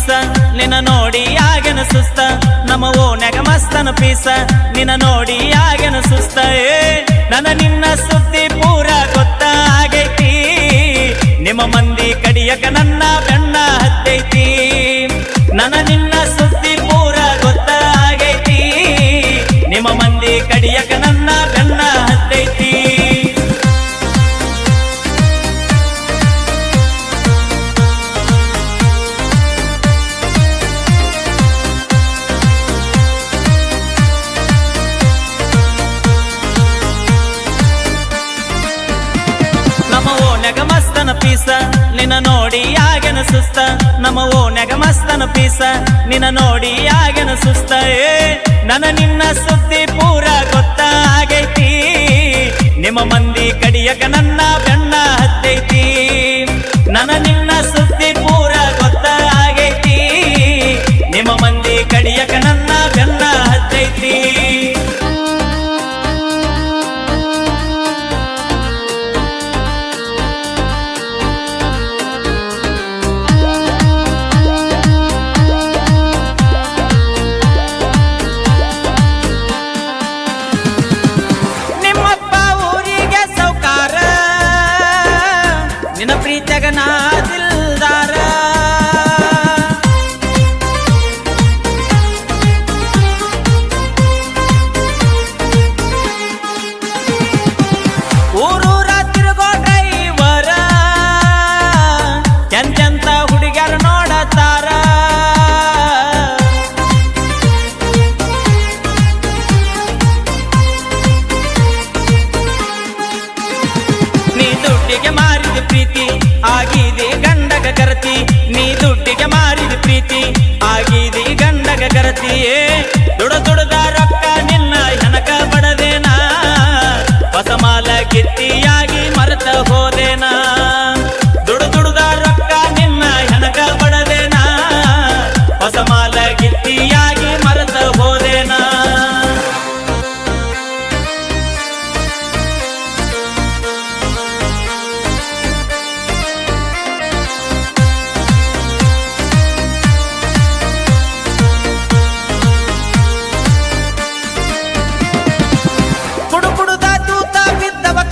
ದಿವಸ ನಿನ್ನ ನೋಡಿ ಆಗೇನ ಸುಸ್ತ? ನಮ್ಮ ಓನ್ಯಾಗ ಮಸ್ತನ ಪೀಸ, ನಿನ್ನ ನೋಡಿ ಆಗೇನ ಸುಸ್ತ? ಏ, ನನ್ನ ನಿನ್ನ ಸು ಓನ್ಯಾಗ ಮಸ್ತನ ಪೀಸ, ನಿನ್ನ ನೋಡಿ ಆಗನ ಸುಸ್ತ. ನಮ್ಮ ಓನ್ಯಾಗ ಮಸ್ತನ ಪೀಸ, ನಿನ್ನ ನೋಡಿ ಆಗನ ಸುಸ್ತ. ಏ ನನ ನಿನ್ನ ಸುದ್ದಿ ಪೂರ ಗೊತ್ತಾಗೈತಿ ನಿಮ್ಮ ಮಂದಿ ಕಡಿಯಕ ನನ್ನ ಬೆಣ್ಣ ಹತ್ತೈತಿ. ನನ್ನ นา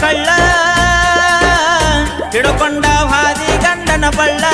ಕಳ್ಳ ಹಿಡಕೊಂಡ ಹಾದಿ ಗಂಡನ ಪಳ್ಳ